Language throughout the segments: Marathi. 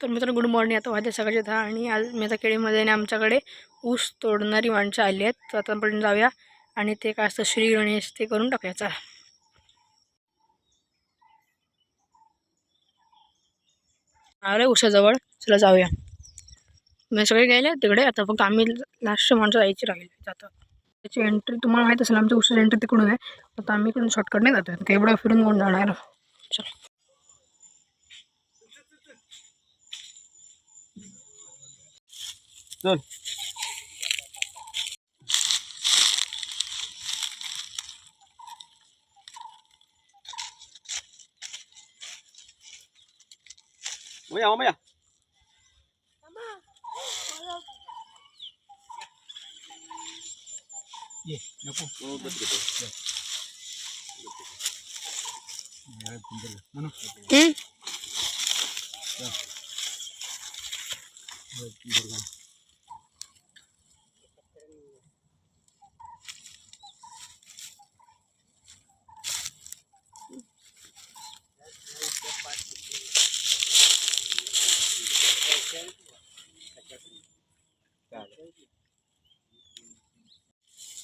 तर मित्रांनो गुड मॉर्निंग. आता वाजले सकाळचे दहा आणि आज मी आता केळीमध्ये आणि आमच्याकडे ऊस तोडणारी माणसं आली आहेत. तर आता आपण जाऊया आणि ते काय असतं श्री गणेश ते करून टाकूया. चला. आलं उसाजवळ चला जाऊया. मी सगळे गेले तिकडे. आता फक्त आम्ही लास्ट माणसं जायची राहील जातात त्याची एंट्री तुम्हाला माहीत असेल आमच्या उसाची एंट्री तिकडून आहे. आता आम्ही इकडून शॉर्टकटने जातो एवढं फिरून कोण जाणार? चला. sơn mấy à mấy à Ye, nak pun. Oh, betul betul. Ya, betul lah. Mana? Hmm. Ya. Betul kan.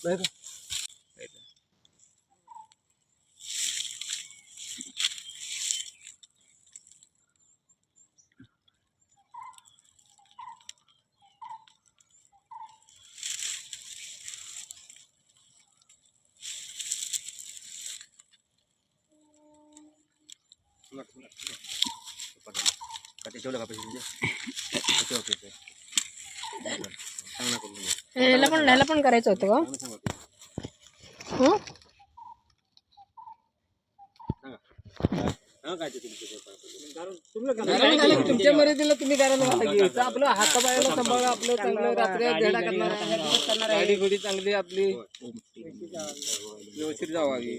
का पैसे ओके ओके ओके सांग ना करून दे. ह्याला पण ह्याला पण करायचं होतं का तुमच्या मर्यादेला तुम्ही करायला घ्यायचं आपलं हातापायाला सांभाळ आपलं चांगलं रात्री धेडा करणार गाडी गोडी चांगली आपली व्यवस्थित जावावी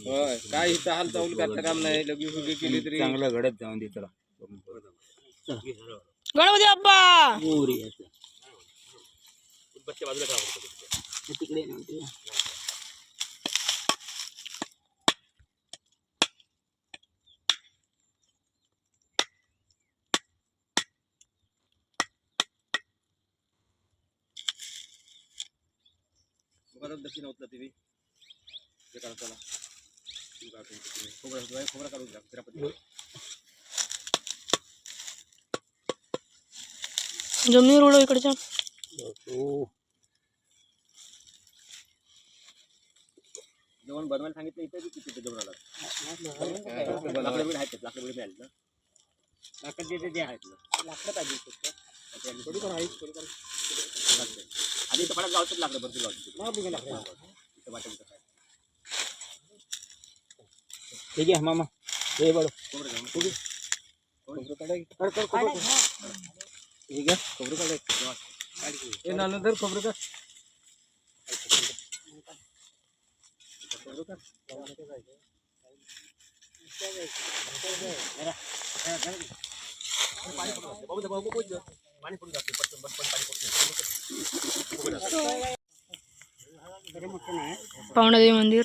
होय काय इथं हाल चावल करता काम नाही लगी फुगी केली तरी. चांगलं घडत जाऊन दे चला. गणपती बाप्पा! परत दक्षिण होतला ते करा चला तुम्ही काढून तुम्ही. खोबरं खोबरं काढून घ्या जमिनी रोड इकडच्या. जेवण बनवायला सांगितलं इथे की तिथे जेवण आलं. लाकडं बिकडं आहेत लाकडं बिकडं मिळाली ना? लाकडं जे जे आहेत ना? लाकडं पाहिजे आधी पडत गावचं लाकडं भरपूर गावचं इथं ठीक है मामा हे बडो खोबरं हे घ्या खोबरं खोबरं पाणी पडून जाते पटकन बस पाणी पावणादेवी मंदिर.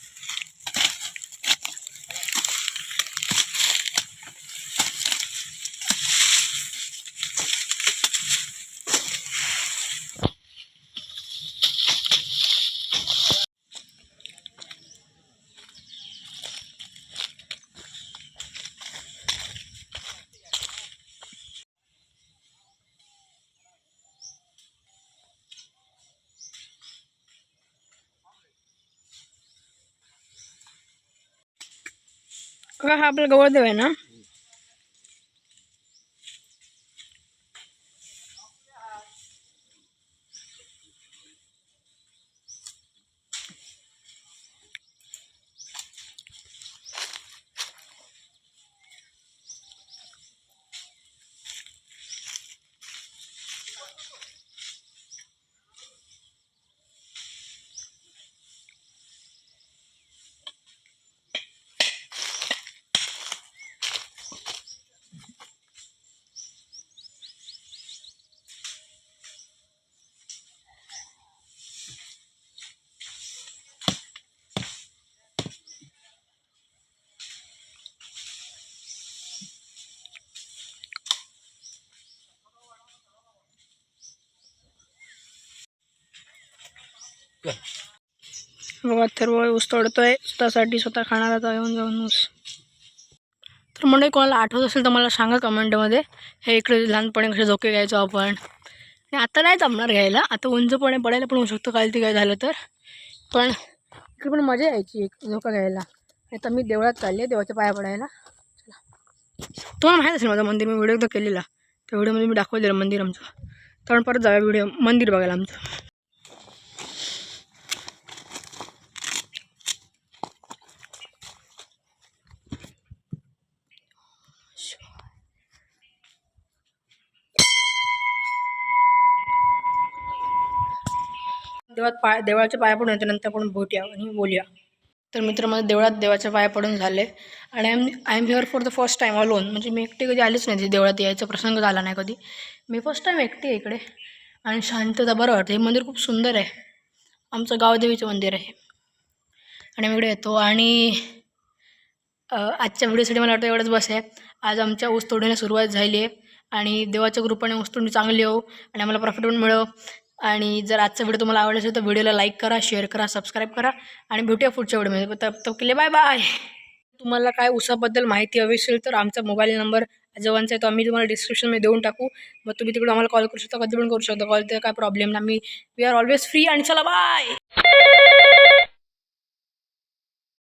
का हा आपला गवळदेव आहे ना बघा थर्व ऊस तोडतोय. स्वतःसाठी स्वतः खाणारा जाऊन येऊन जाऊन ऊस. तर म्हणजे कोणाला आठवत असेल तर मला सांगा कमेंटमध्ये हे इकडे लहानपणी कसे झोके घ्यायचो आपण. आणि आता नाही जमणार घ्यायला. आता उंचपणे पडायला पण होऊ शकतो. काल ती काय झालं तर. पण इकडे पण मजा यायची एक झोका घ्यायला. आता मी देवळात चालले देवाच्या पाया पडायला. चला. तुम्हाला माहीत असेल माझं मंदिर मी व्हिडिओ एकदा केलेला. त्या व्हिडिओमध्ये मी दाखवलेलं मंदिर आमचं. तर परत जाऊया व्हिडिओ मंदिर बघायला आमचं. देवात पाय देवाच्या पाया पडून त्यानंतर नंतर आपण भेटूया आणि बोलूया. तर मित्र माझं देवळात देवाच्या पाया पडून झाले. आणि I am I am here for the first time alone म्हणजे मी एकटी कधी आलीच नाही देवळात यायचा प्रसंग झाला नाही कधी. मी फर्स्ट टाईम एकटी आहे इकडे. आणि शांतता बरं वाटतं. हे मंदिर खूप सुंदर आहे. आमचं गावदेवीचं मंदिर आहे. आणि मी इकडे येतो. आणि आजच्या व्हिडिओसाठी मला वाटतं एवढंच बस आहे. आज आमच्या ऊस तोडण्याला सुरुवात झाली आहे. आणि देवाच्या ग्रुपाने ऊस तोडणी चांगली हो आणि आम्हाला प्रॉफिट पण मिळव आणि जर आजचा व्हिडिओ तुम्हाला आवडला असेल तर व्हिडिओला लाईक करा शेअर करा सबस्क्राईब करा आणि भेटूया पुढच्या व्हिडिओमध्ये तब तब केले बाय बाय तुम्हाला काय उसाबद्दल माहिती हवी असेल तर आमचा मोबाईल नंबर आजोबांचा आहे तो आम्ही तुम्हाला डिस्क्रिप्शनमध्ये देऊन टाकू. मग तुम्ही तिकडे आम्हाला कॉल करू शकता कधी पण करू शकता. कॉल तर काय प्रॉब्लेम नाही. आम्ही वी आर ऑलवेज फ्री आणि चला बाय